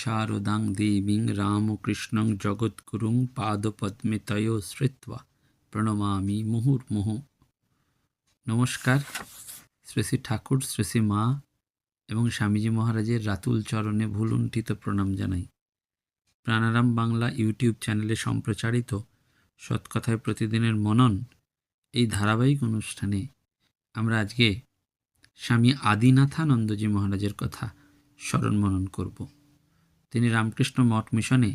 शारदां देवीं रामकृष्णं जगद्गुरुं पादपद्मतयोः श्रुत्वा প্রণমামি মুহুর্মুহ নমস্কার। শ্রী শ্রী ঠাকুর, শ্রী শ্রী মা এবং স্বামীজি মহারাজের রাতুল চরণে ভুলুণ্ঠিত প্রণাম জানাই। প্রাণারাম বাংলা ইউটিউব চ্যানেলে সম্প্রচারিত সৎকথায় প্রতিদিনের মনন এই ধারাবাহিক অনুষ্ঠানে আমরা আজকে স্বামী আদিনাথানন্দজি মহারাজের কথা স্মরণ মনন করব। তিনি রামকৃষ্ণ মঠ মিশনে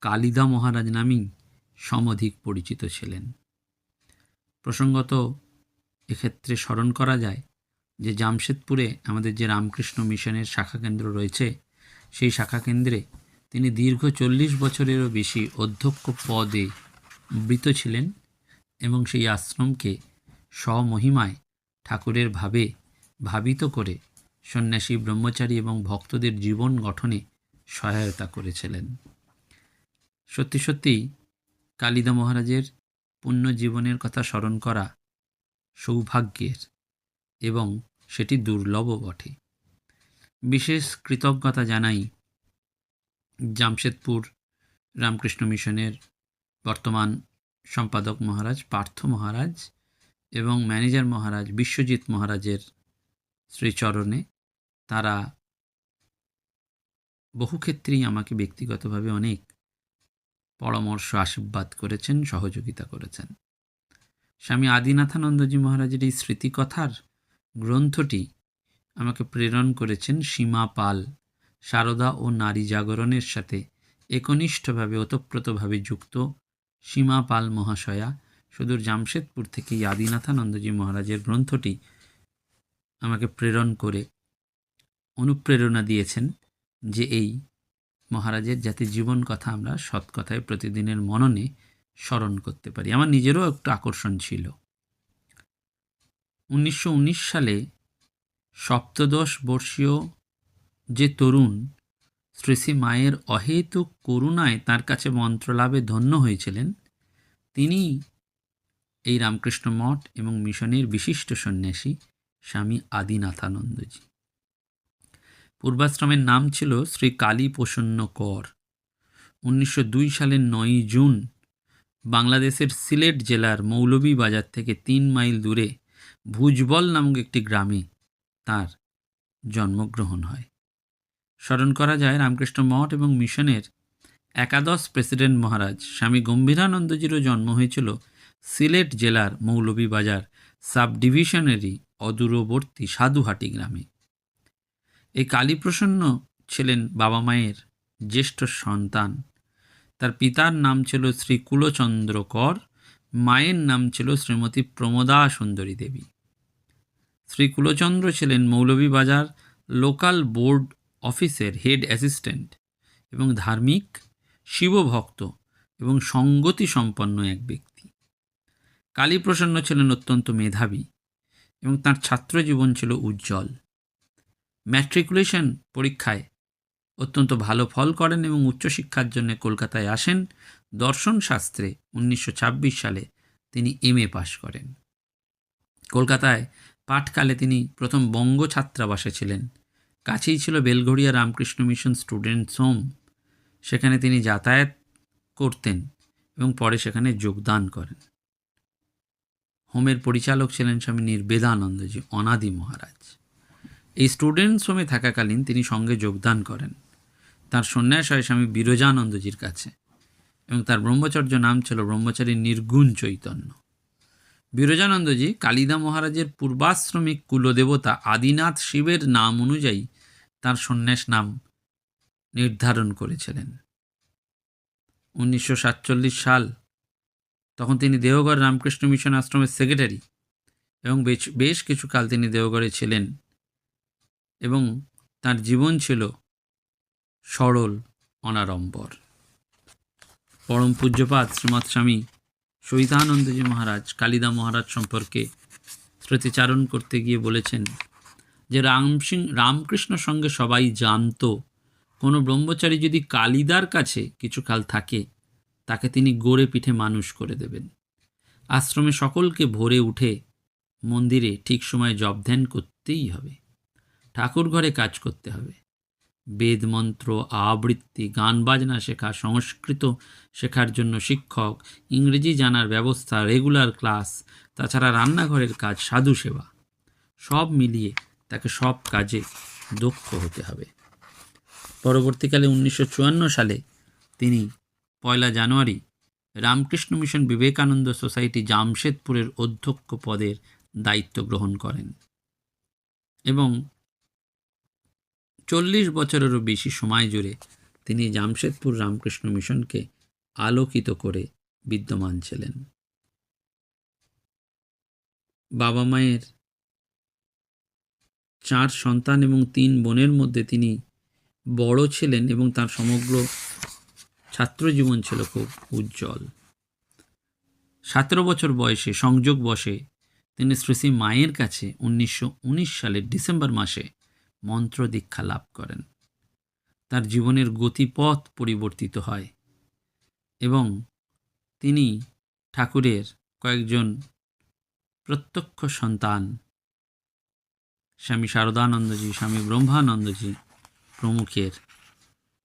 কালিদা মহারাজ নামেই সমধিক পরিচিত ছিলেন। প্রসঙ্গত, এক্ষেত্রে স্মরণ করা যায় যে জামশেদপুরে আমাদের যে রামকৃষ্ণ মিশনের শাখা কেন্দ্র রয়েছে, সেই শাখা কেন্দ্রে তিনি দীর্ঘ চল্লিশ বছরেরও বেশি অধ্যক্ষ পদে বৃত ছিলেন এবং সেই আশ্রমকে স্বমহিমায় ঠাকুরের ভাবে ভাবিত করে সন্ন্যাসী, ব্রহ্মচারী এবং ভক্তদের জীবন গঠনে সহায়তা করেছিলেন। সত্যি সত্যিই কালিদা মহারাজের পুণ্য জীবনের কথা স্মরণ করা সৌভাগ্যের এবং সেটি দুর্লভও বটে। বিশেষ কৃতজ্ঞতা জানাই জামশেদপুর রামকৃষ্ণ মিশনের বর্তমান সম্পাদক মহারাজ, পার্থ মহারাজ এবং ম্যানেজার মহারাজ বিশ্বজিৎ মহারাজের শ্রীচরণে তারা বহু ক্ষেত্রেই আমাকে ব্যক্তিগতভাবে অনেক পরামর্শ, আশীর্বাদ করেছেন, সহযোগিতা করেছেন। স্বামী আদিনাথানন্দজি মহারাজের এই স্মৃতিকথার গ্রন্থটি আমাকে প্রেরণ করেছেন সীমা পাল, সারদা ও নারী জাগরণের সাথে একনিষ্ঠভাবে, ওতপ্রোতভাবে যুক্ত সীমা পাল মহাশয়া সুদূর জামশেদপুর থেকে আদিনাথানন্দজি মহারাজের গ্রন্থটি আমাকে প্রেরণ করে, অনুপ্রেরণা দিয়েছেন যে এই মহারাজের যাতে জীবন কথা আমরা সৎ কথায় প্রতিদিনের মননে স্মরণ করতে পারি। আমার নিজেরও একটু আকর্ষণ ছিল। উনিশশো উনিশ সালে সপ্তদশ বর্ষীয় যে তরুণ, শ্রী মায়ের অহেতুক করুণায় তার কাছে মন্ত্রলাভে ধন্য হয়েছিলেন, তিনি এই রামকৃষ্ণ মঠ এবং মিশনের বিশিষ্ট সন্ন্যাসী স্বামী আদিনাথানন্দজি। পূর্বাশ্রমের নাম ছিল শ্রী কালী প্রসন্ন কর উনিশশো দুই সালের নয়ই জুন বাংলাদেশের সিলেট জেলার মৌলভীবাজার থেকে তিন মাইল দূরে ভুজবল নামক একটি গ্রামে তার জন্মগ্রহণ হয়। স্মরণ করা যায়, রামকৃষ্ণ মঠ এবং মিশনের একাদশ প্রেসিডেন্ট মহারাজ স্বামী গম্ভীরানন্দজিরও জন্ম হয়েছিল সিলেট জেলার মৌলভীবাজার সাব ডিভিশনেরই অদূরবর্তী সাধুহাটি গ্রামে। এই কালীপ্রসন্ন ছিলেন বাবা মায়ের জ্যেষ্ঠ সন্তান। তার পিতার নাম ছিল শ্রী কুলচন্দ্র কর, মায়ের নাম ছিল শ্রীমতী প্রমোদা সুন্দরী দেবী। শ্রী কুলচন্দ্র ছিলেন মৌলভীবাজার লোকাল বোর্ড অফিসের হেড অ্যাসিস্ট্যান্ট এবং ধার্মিক, শিবভক্ত এবং সঙ্গতি সম্পন্ন এক ব্যক্তি। কালীপ্রসন্ন ছিলেন অত্যন্ত মেধাবী এবং তার ছাত্র জীবন ছিল উজ্জ্বল। ম্যাট্রিকুলেশন পরীক্ষায় অত্যন্ত ভালো ফল করেন এবং উচ্চশিক্ষার জন্য কলকাতায় আসেন। দর্শন শাস্ত্রে উনিশশো ছাব্বিশ সালে তিনি এম এ পাশ করেন। কলকাতায় পাঠকালে তিনি প্রথম বঙ্গ ছাত্রাবাসে ছিলেন। কাছেই ছিল Belgharia Ramakrishna mission students home সেখানে তিনি যাতায়াত করতেন এবং পরে সেখানে যোগদান করেন। হোমের পরিচালক ছিলেন স্বামী নির্বেদানন্দজি অনাদি মহারাজ। স্টুডেন্টস হোমে থাকাকালীন তিনি সঙ্গে যোগদান করেন। তার সন্ন্যাস হয় স্বামী বিরজানন্দজির কাছে এবং তার ব্রহ্মচর্য নাম ছিল ব্রহ্মচারী নির্গুণ চৈতন্য। বিরজানন্দজি কালিদা মহারাজের পূর্বাশ্রমিক কুলদেবতা আদিনাথ শিবের নাম অনুযায়ী তার সন্ন্যাস নাম নির্ধারণ করেছিলেন। উনিশশো সাতচল্লিশ সাল তখন তিনি দেওঘর রামকৃষ্ণ মিশন আশ্রমের সেক্রেটারি এবং বেশ বেশ কিছু কাল তিনি দেওঘরে ছিলেন। এবং তার জীবন ছিল সরল, অনাড়ম্বর। পরম পূজ্যপাত শ্রীমৎ স্বামী সহিতানন্দজি মহারাজ কালিদা মহারাজ সম্পর্কে স্মৃতিচারণ করতে গিয়ে বলেছেন যে রাম সিং, রামকৃষ্ণ সঙ্গে সবাই জানত, কোনো ব্রহ্মচারী যদি কালিদার কাছে কিছুকাল থাকে, তাকে তিনি গড়ে পিঠে মানুষ করে দেবেন। আশ্রমে সকলকে ভোরে উঠে মন্দিরে ঠিক সময়ে জপ ধ্যান করতেই হবে। ঠাকুর ঘরে কাজ করতে হবে। বেদ মন্ত্র, আবৃত্তি, গান বাজনা শেখা, সংস্কৃত শেখার জন্য শিক্ষক, ইংরেজি জানার ব্যবস্থা, রেগুলার ক্লাস, তাছাড়া রান্নাঘরের কাজ, সাধু সেবা। সব মিলিয়ে তাকে সব কাজে দক্ষ হতে হবে। পরবর্তীকালে উনিশশো চুয়ান্ন সালে তিনি পয়লা January Ramakrishna mission Vivekananda society জামশেদপুরের অধ্যক্ষ পদের দায়িত্ব গ্রহণ করেন এবং চল্লিশ বছরেরও বেশি সময় জুড়ে তিনি জামশেদপুর রামকৃষ্ণ মিশনকে আলোকিত করে বিদ্যমান ছিলেন। বাবা মায়ের চার সন্তান এবং তিন বোনের মধ্যে তিনি বড় ছিলেন এবং তার সমগ্র ছাত্র জীবন ছিল খুব উজ্জ্বল। সতেরো বছর বয়সে, সংযোগ বসে তিনি শ্রী শ্রী মায়ের কাছে উনিশশো উনিশ সালের ডিসেম্বর মাসে মন্ত্র দীক্ষা লাভ করেন। তার জীবনের গতিপথ পরিবর্তিত হয় এবং তিনি ঠাকুরের কয়েকজন প্রত্যক্ষ সন্তান। স্বামী শারদানন্দজি, স্বামী ব্রহ্মানন্দজি প্রমুখের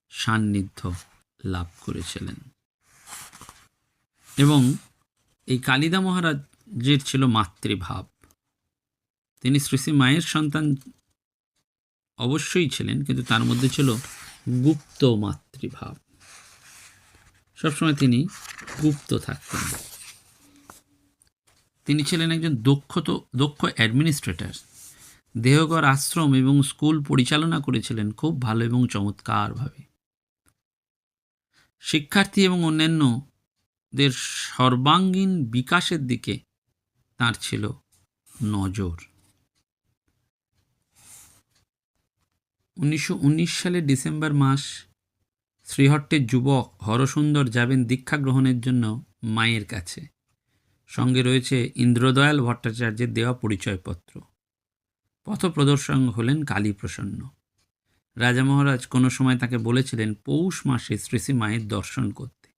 সান্নিধ্য লাভ করেছিলেন। এবং এই কালিদা মহারাজের ছিল মাতৃভাব। তিনি শ্রী মায়ের সন্তান অবশ্যই ছিলেন, কিন্তু তার মধ্যে ছিল গুপ্ত মাতৃভাব। সবসময় তিনি গুপ্ত থাকতেন। তিনি ছিলেন একজন দক্ষ তো, দক্ষ অ্যাডমিনিস্ট্রেটর। দেহগড় আশ্রম এবং স্কুল পরিচালনা করেছিলেন খুব ভালো এবং চমৎকারভাবে। শিক্ষার্থী এবং অন্যান্যদের সর্বাঙ্গীন বিকাশের দিকে তার ছিল নজর। উনিশশো সালের ডিসেম্বর মাস শ্রীহট্টের যুবক হরসুন্দর যাবেন দীক্ষা গ্রহণের জন্য মায়ের কাছে। সঙ্গে রয়েছে ইন্দ্রদয়াল ভট্টাচার্যের দেওয়া পরিচয়পত্র। পথপ্রদর্শন হলেন কালীপ্রসন্ন রাজা মহারাজ কোনো সময় তাকে বলেছিলেন, পৌষ মাসে শ্রী শ্রী মায়ের দর্শন করতে।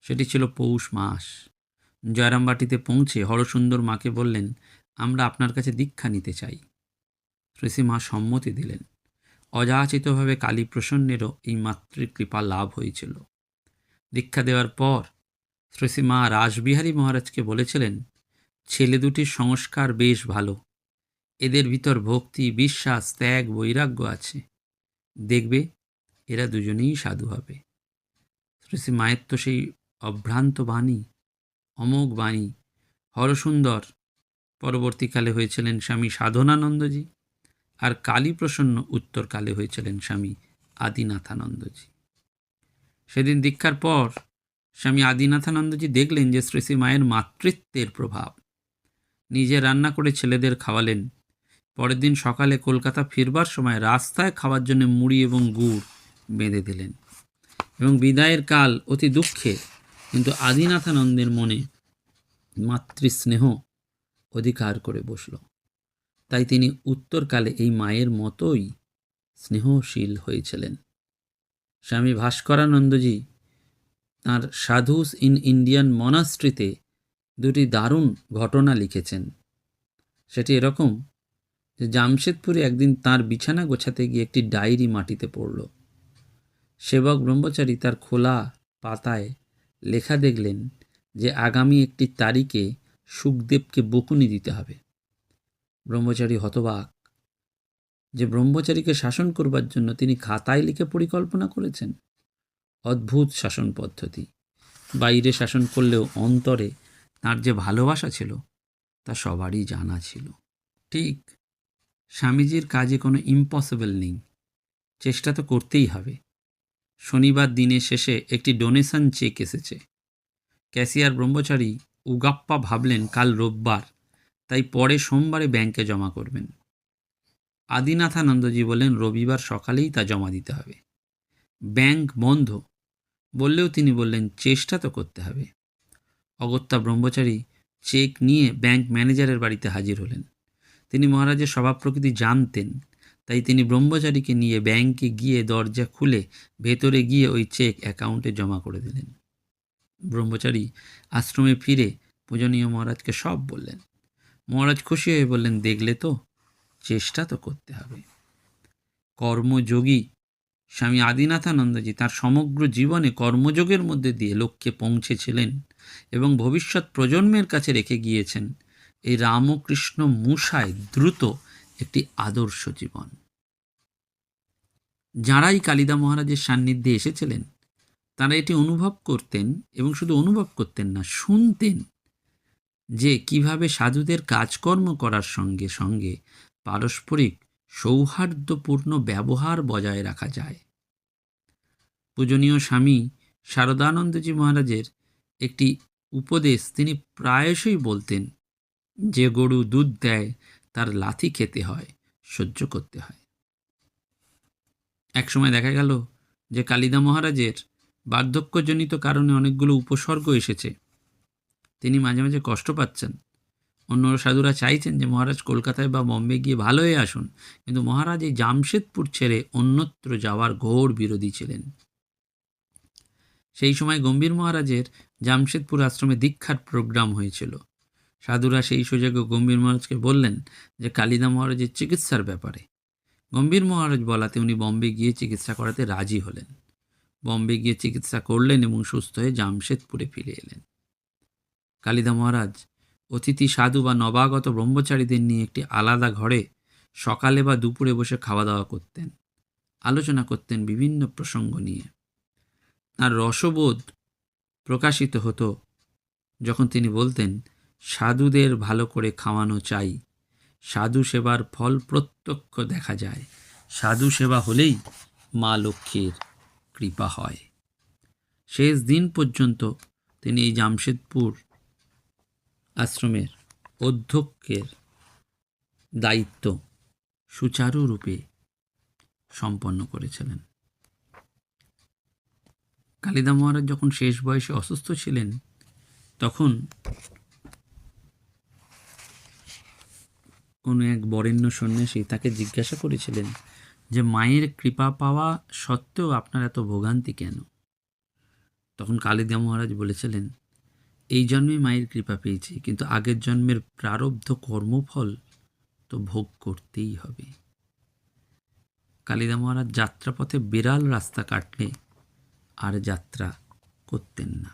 সেটি ছিল পৌষ মাস। জয়রামবাটিতে পৌঁছে হরসুন্দর মাকে বললেন, আমরা আপনার কাছে দীক্ষা নিতে চাই। শ্রী শ্রী মা সম্মতি দিলেন। অযাচিতভাবে কালীপ্রসন্নেরও এই মাতৃকৃপা লাভ হয়েছিল। দীক্ষা দেওয়ার পর শ্রী শ্রী মা রাসবিহারী মহারাজকে বলেছিলেন, ছেলে দুটির সংস্কার বেশ ভালো। এদের ভিতর ভক্তি, বিশ্বাস, ত্যাগ, বৈরাগ্য আছে। দেখবে, এরা দুজনেই সাধু হবে। শ্রী শ্রী মায়ের তো সেই অভ্রান্ত বাণী, অমোঘ বাণী, হরসুন্দর, পরবর্তীকালে হয়েছিলেন স্বামী সাধনানন্দজি। আর কালীপ্রসন্ন উত্তরকালে হয়েছিলেন স্বামী আদিনাথানন্দজি। সেদিন দীক্ষার পর স্বামী আদিনাথানন্দজি দেখলেন যে শ্রী শ্রী মায়ের মাতৃত্বের প্রভাব। নিজে রান্না করে ছেলেদের খাওয়ালেন। পরের দিন সকালে কলকাতা ফিরবার সময় রাস্তায় খাওয়ার জন্য মুড়ি এবং গুড় বেঁধে দিলেন এবং বিদায়ের কাল অতি দুঃখে কিন্তু আদিনাথানন্দের মনে মাতৃস্নেহ অধিকার করে বসল। তাই তিনি উত্তরকালে এই মায়ের মতোই স্নেহশীল হয়েছিলেন। স্বামী ভাস্করানন্দজি তাঁর সাধুস ইন ইন্ডিয়ান মনাস্ট্রিতে দুটি দারুণ ঘটনা লিখেছেন। সেটি এরকম যে জামশেদপুরে একদিন তার বিছানা গোছাতে গিয়ে একটি ডায়েরি মাটিতে পড়ল। সেবক ব্রহ্মচারী তার খোলা পাতায় লেখা দেখলেন যে আগামী একটি তারিখে সুখদেবকে বকুনি দিতে হবে। ব্রহ্মচারী হতবাক। যে ব্রহ্মচারীকে শাসন করবার জন্য তিনি খাতায় লিখে পরিকল্পনা করেছেন। অদ্ভুত শাসন পদ্ধতি। বাইরে শাসন করলেও অন্তরে তার যে ভালোবাসা ছিল, তা সবারই জানা ছিল। ঠিক, স্বামীজির কাজে কোনো ইম্পসিবল নেই। চেষ্টা তো করতেই হবে। শনিবার দিনের শেষে একটি ডোনেশন চেক এসেছে। ক্যাশিয়ার ব্রহ্মচারী উগাপ্পা ভাবলেন কাল রোববার তাই পরে সোমবারে ব্যাংকে জমা করবেন। আদিনাথানন্দজি বললেন, রবিবার সকালেই তা জমা দিতে হবে। ব্যাংক বন্ধ, বললেও তিনি বললেন, চেষ্টা তো করতে হবে। অগত্যা ব্রহ্মচারী চেক নিয়ে ব্যাংক ম্যানেজারের বাড়িতে হাজির হলেন। তিনি মহারাজের স্বভাব প্রকৃতি জানতেন, তাই তিনি ব্রহ্মচারীকে নিয়ে ব্যাংকে গিয়ে দরজা খুলে ভেতরে গিয়ে ওই চেক অ্যাকাউন্টে জমা করে দিলেন। ব্রহ্মচারী আশ্রমে ফিরে পূজনীয় মহারাজকে সব বললেন। মহারাজ খুশি হয়ে বললেন, দেখলে তো, চেষ্টা তো করতে হবে। কর্মযোগী স্বামী আদিনাথানন্দজি তার সমগ্র জীবনে কর্মযোগের মধ্যে দিয়ে লক্ষ্যে পৌঁছেছিলেন এবং ভবিষ্যৎ প্রজন্মের কাছে রেখে গিয়েছেন। এই রামকৃষ্ণ মূষায় দ্রুত একটি আদর্শ জীবন। যাঁরাই কালিদা মহারাজের সান্নিধ্যে এসেছিলেন, তারা এটি অনুভব করতেন এবং শুধু অনুভব করতেন না, শুনতেন। যে কীভাবে সাধুদের কাজকর্ম করার সঙ্গে সঙ্গে পারস্পরিক সৌহার্দ্যপূর্ণ ব্যবহার বজায় রাখা যায়। পূজনীয় স্বামী শারদানন্দজি মহারাজের একটি উপদেশ তিনি প্রায়শই বলতেন, যে গরু দুধ দেয়, তার লাথি খেতে হয়, সহ্য করতে হয়। একসময় দেখা গেল যে কালিদা মহারাজের বার্ধক্যজনিত কারণে অনেকগুলো উপসর্গ এসেছে। তিনি মাঝে মাঝে কষ্ট পাচ্ছেন। অন্য সাধুরা চাইছেন যে মহারাজ কলকাতায় বা বম্বে গিয়ে ভালো হয়ে আসুন। কিন্তু মহারাজ এই জামশেদপুর ছেড়ে অন্যত্র যাওয়ার ঘোর বিরোধী ছিলেন। সেই সময় গম্ভীর মহারাজের জামশেদপুর আশ্রমে দীক্ষার প্রোগ্রাম হয়েছিল। সাধুরা সেই সুযোগে গম্ভীর মহারাজকে বললেন যে, কালিদা মহারাজের চিকিৎসার ব্যাপারে। গম্ভীর মহারাজ বলাতে উনি বম্বে গিয়ে চিকিৎসা করাতে রাজি হলেন। বম্বে গিয়ে চিকিৎসা করলেন এবং সুস্থ হয়ে জামশেদপুরে ফিরে এলেন। কালিদা মহারাজ, অতিথি, সাধু বা নবাগত ব্রহ্মচারীদের নিয়ে একটি আলাদা ঘরে সকালে বা দুপুরে বসে খাওয়া দাওয়া করতেন, আলোচনা করতেন বিভিন্ন প্রসঙ্গ নিয়ে। তার রসবোধ প্রকাশিত হতো যখন তিনি বলতেন, সাধুদের ভালো করে খাওয়ানো চাই, সাধু সেবার ফল প্রত্যক্ষ দেখা যায়, সাধু সেবা হলেই মা লক্ষ্মীর কৃপা হয়। শেষ দিন পর্যন্ত তিনি এই জামশেদপুর আশ্রমের অধ্যক্ষের দায়িত্ব সুচারুরূপে সম্পন্ন করেছিলেন। কালিদা মহারাজ যখন শেষ বয়সে অসুস্থ ছিলেন, তখন কোনো এক বরেণ্য সন্ন্যাসী তাকে জিজ্ঞাসা করেছিলেন যে, মায়ের কৃপা পাওয়া সত্ত্বেও আপনার এত ভোগান্তি কেন? তখন কালিদা মহারাজ বলেছিলেন এই জন্মে মায়ের কৃপা পেয়েছি, কিন্তু আগের জন্মের প্রারব্ধ কর্মফল তো ভোগ করতেই হবে। কালিদা মহারাজ যাত্রাপথে বিড়াল রাস্তা কাটলে আর যাত্রা করতেন না।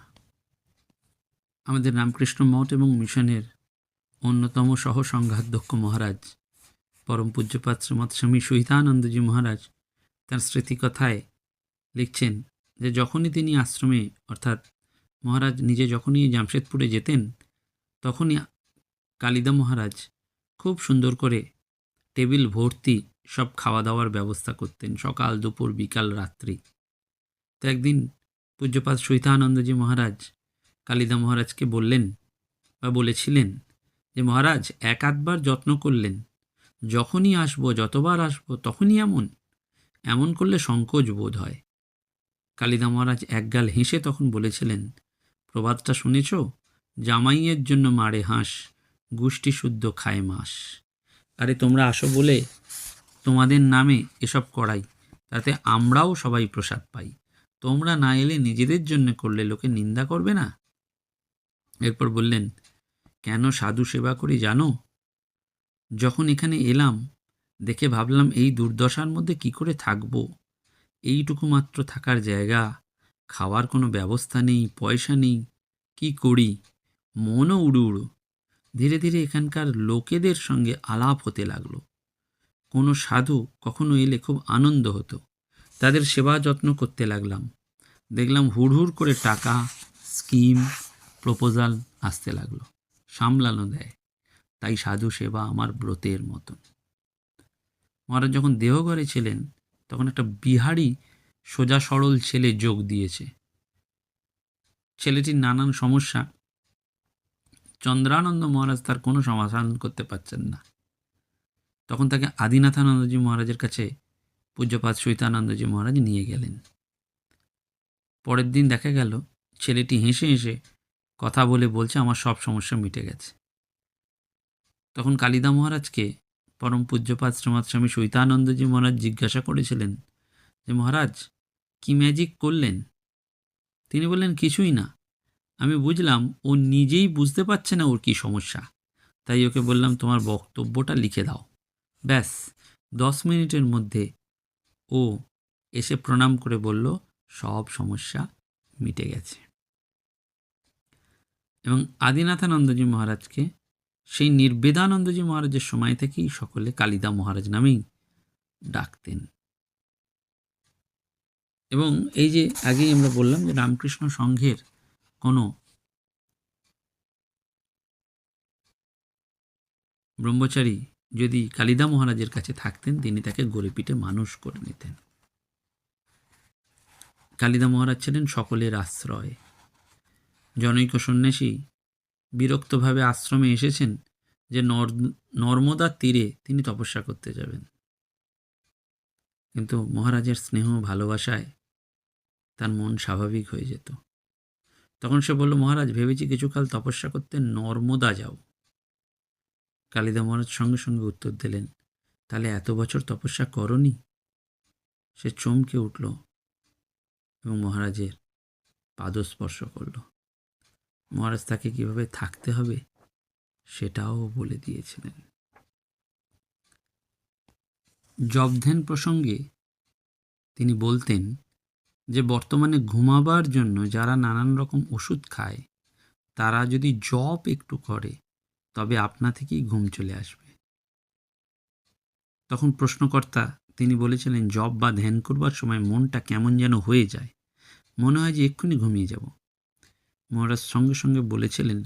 আমাদের রামকৃষ্ণ মঠ এবং মিশনের অন্যতম সহ সংঘাধ্যক্ষ মহারাজ পরম পূজ্যপাত শ্রীমৎ স্বামী সুহিতানন্দজি মহারাজ তার স্মৃতিকথায় লিখছেন যে যখনই তিনি আশ্রমে, অর্থাৎ মহারাজ নিজে যখনই জামশেদপুরে যেতেন, তখনই কালিদা মহারাজ খুব সুন্দর করে টেবিল ভর্তি সব খাওয়া দাওয়ার ব্যবস্থা করতেন সকাল, দুপুর, বিকাল, রাত্রি। তো একদিন পূজ্যপাত সৈতানন্দজি মহারাজ কালিদা মহারাজকে বললেন বা বলেছিলেন যে, মহারাজ, এক আধবার যত্ন করলেন। যখনই আসব, যতবার আসব, তখনই এমন। এমন করলে সংকোচ বোধ হয়। কালিদা মহারাজ একগাল হেসে তখন বলেছিলেন প্রবাদটা শুনেছ? জামাইয়ের জন্য মারে হাঁস গুষ্টি শুদ্ধ খায় মাস। আরে তোমরা আসো বলে তোমাদের নামে এসব করাই, তাতে আমরাও সবাই প্রসাদ পাই। তোমরা না এলে নিজেদের জন্য করলে লোকে নিন্দা করবে না? এরপর বললেন, কেন সাধু সেবা করি জানো? যখন এখানে এলাম, দেখে ভাবলাম এই দুর্দশার মধ্যে কি করে থাকব? এইটুকু মাত্র থাকার জায়গা খাওয়ার কোনো ব্যবস্থা নেই, পয়সা নেই, কি করি? মনও উড়ু উড়ু ধীরে ধীরে এখানকার লোকেদের সঙ্গে আলাপ হতে লাগল। কোনো সাধু কখনো এলে খুব আনন্দ হতো। তাদের সেবা যত্ন করতে লাগলাম। দেখলাম হুড় হুড় করে টাকা, স্কিম, প্রপোজাল আসতে লাগল। সামলানো দেয়। তাই সাধু সেবা আমার ব্রতের মতন। মহারাজ যখন দেহঘরে ছিলেন, তখন একটা বিহারি সোজা সরল ছেলে যোগ দিয়েছে। ছেলেটির নানান সমস্যা। চন্দ্রানন্দ মহারাজ তার কোনো সমাধান করতে পারছেন না। তখন তাকে আদিনাথানন্দজি মহারাজের কাছে পূজ্যপাত সৈতানন্দজি মহারাজ নিয়ে গেলেন। পরের দিন দেখা গেল, ছেলেটি হেসে হেসে কথা বলে বলছে, আমার সব সমস্যা মিটে গেছে। তখন কালিদা মহারাজকে পরম পূজ্যপাত শ্রীমৎ স্বামী সৈতানন্দজি মহারাজ জিজ্ঞাসা করেছিলেন যে, মহারাজ কি ম্যাজিক করলেন? তিনি বললেন, কিছুই না। আমি বুঝলাম, ও নিজেই বুঝতে পারছে না ওর কি সমস্যা। তাই ওকে বললাম, তোমার বক্তব্যটা লিখে দাও। ব্যাস, দশ মিনিটের মধ্যে ও এসে প্রণাম করে বলল, সব সমস্যা মিটে গেছে। এবং আদিনাথানন্দজি মহারাজকে, সেই নির্বেদানন্দজি মহারাজের সময় থেকেই সকলে কালিদা মহারাজ নামেই ডাকতেন। এবং এই যে আগেই আমরা বললাম যে রামকৃষ্ণ সংঘের কোনো ব্রহ্মচারী যদি কালিদা মহারাজের কাছে থাকতেন, তিনি তাকে গড়ে পিঠে মানুষ করে নিতেন। কালিদা মহারাজ ছিলেন সকলের আশ্রয়। জনৈক সন্ন্যাসী বিরক্তভাবে আশ্রমে এসেছেন যে নর- নর্মদার তীরে তিনি তপস্যা করতে যাবেন। কিন্তু মহারাজের স্নেহ ভালোবাসায় তার মন স্বাভাবিক হয়ে যেত। তখন সে বলল, মহারাজ, ভেবেছি কিছুকাল তপস্যা করতে নর্মদা যাও। কালিদা মহারাজ সঙ্গে সঙ্গে উত্তর দিলেন, তাহলে এত বছর তপস্যা করনি? সে চমকে উঠল এবং মহারাজের পাদস্পর্শ করল। মহারাজ তাকে কীভাবে থাকতে হবে সেটাও বলে দিয়েছিলেন। জবধ্যান প্রসঙ্গে তিনি বলতেন যে বর্তমানে ঘুমাবার জন্য যারা নানান রকম ওষুধ খায়, তারা যদি জপ একটু করে, তবে আপনা থেকেই ঘুম চলে আসবে। তখন প্রশ্নকর্তা তিনি বলেছিলেন, জপ বা ধ্যান করবার সময় মনটা কেমন যেন হয়ে যায়। মনে হয় যে এক্ষুনি ঘুমিয়ে যাব। মহারাজ সঙ্গে সঙ্গে বলেছিলেন,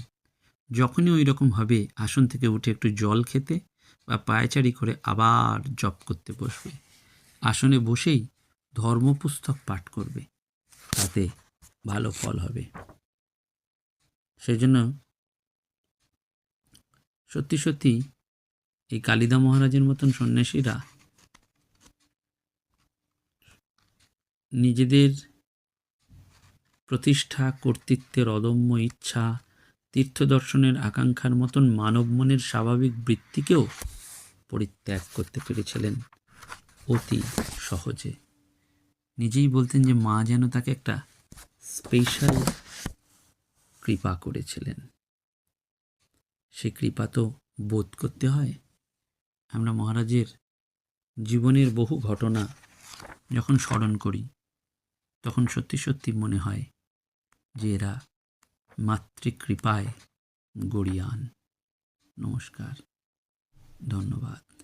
যখনই ওই রকম হবে, আসন থেকে উঠে একটু জল খেতে বা পায়চারি করে আবার জপ করতে বসবে। আসনে বসেই ধর্মপুস্তক পাঠ করবে। তাতে ভালো ফল হবে। সেই জন্য সত্যি সত্যি এই কালিদা মহারাজের মতন সন্ন্যাসীরা নিজেদের প্রতিষ্ঠা, কর্তৃত্বের অদম্য ইচ্ছা তীর্থদর্শনের আকাঙ্ক্ষার মতন মানব মনের স্বাভাবিক বৃত্তিকেও পরিত্যাগ করতে পেরেছিলেন অতি সহজে। নিজেই বলতেন যে মা যেন তাকে একটা স্পেশাল কৃপা করেছিলেন। সে কৃপা তো বোধ করতে হয়। আমরা মহারাজের জীবনের বহু ঘটনা যখন স্মরণ করি, তখন সত্যি সত্যি মনে হয় যে এরা মাতৃকৃপায় গড়িয়ান। নমস্কার। ধন্যবাদ।